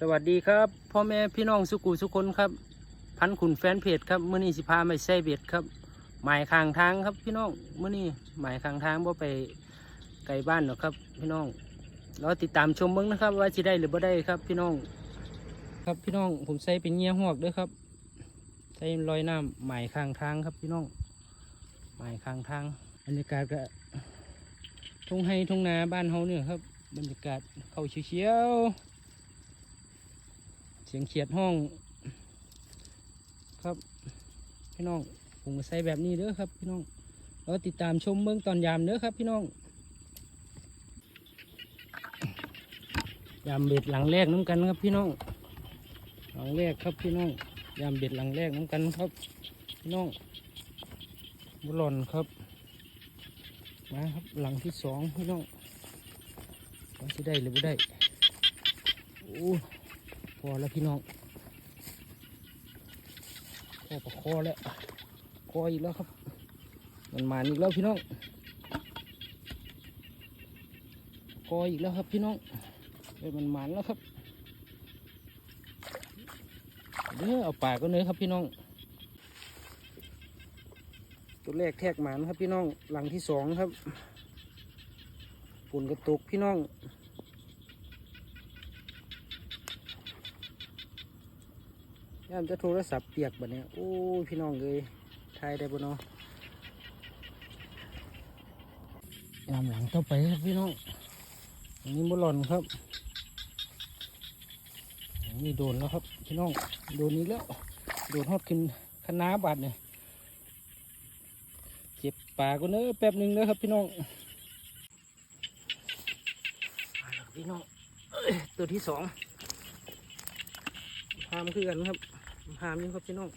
สวัสดีครับพ่อแม่พี่น้องสุกูสุคนครับ พันขุนแฟนเพจครับมื้อนี้สิพาไม่ใช่เบ็ดครับ หมายข้างทางครับพี่น้องมื้อนี้หมายข้างทางบ่ไปไกลบ้านหรอกครับ พี่น้องเรอติดตามชมเบิ่งนะครับ ว่าสิได้หรือบ่ได้ครับ พี่น้อง ครับพี่น้องผมใส่เป็นเงี้ยหวกด้วยครับใส่ลอยน้ำหมายข้างทางครับพี่น้อง หมายข้างทางบรรยากาศก็ทุ่งให้ทุ่งนาบ้านเฮาเนี่ยครับ บรรยากาศเขาเชียวๆ เสียงเขียดห้อง ครับพี่น้องผมใส่แบบนี้เด้อครับพี่น้องเราติดตามชมเบื้องตอนยามเด้อครับ พี่น้อง ยามเบ็ดหลังแรกน้ำกันครับพี่น้อง หลังแรกครับพี่น้อง ยามเบ็ดหลังแรกน้ำกันครับ พี่น้องบุหลอนครับ มาครับหลังที่สองพี่น้องว่าจะได้หรือไม่ได้ โอ้ พอแล้วพี่น้องพอประคอแล้วคออีกแล้วครับ มันมาอีกแล้วพี่น้องคออีกแล้วครับพี่น้องเอ้มันหมันแล้วครับเด้อเอาปากก็เนื้อครับพี่น้อง ตัวแรกแทกหมันครับพี่น้องหลังที่สองครับฝุ่นกระตุกพี่น้อง ยามจะโทรศัพท์เปียกแบบนี้โอ้ยพี่น้องเลยทายได้บ่เนาะยามหลังต่อไปครับพี่น้องอันนี้บ่หลอนครับอันนี้โดนแล้วครับพี่น้องโดนนี้แล้วโดนฮอดขึ้นคณะบาดเนี่ยเก็บปลาก็เนอะแป๊บหนึ่งนะครับพี่น้องพี่น้องเอ้ยตัวที่สองพามคือกันครับ พามนี่ครับพี่น้อง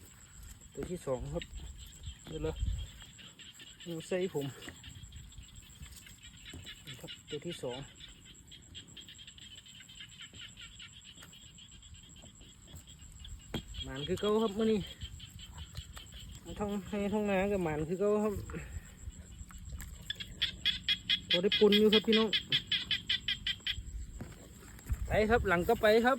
ตัวที่สองครับเดี๋ยวเลยดูใส่ผมครับตัวที่สองหมันคือเก้าครับมื่อนี้ท่องให้ท่องนากับหมันคือเขาครับพอได้ปุ่นอยู่ครับพี่น้องไปครับหลังก็ไปครับ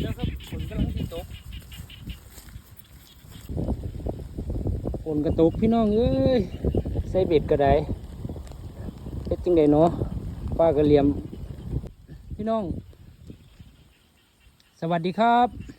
แล้วครับฝนกำลังที่ตกฝนกระตกพี่น้องเอ้ยใส่เบ็ดก็ได้เป็ดจิงไดเนาะป้ากระเหลี่ยม พี่น้อง สวัสดีครับ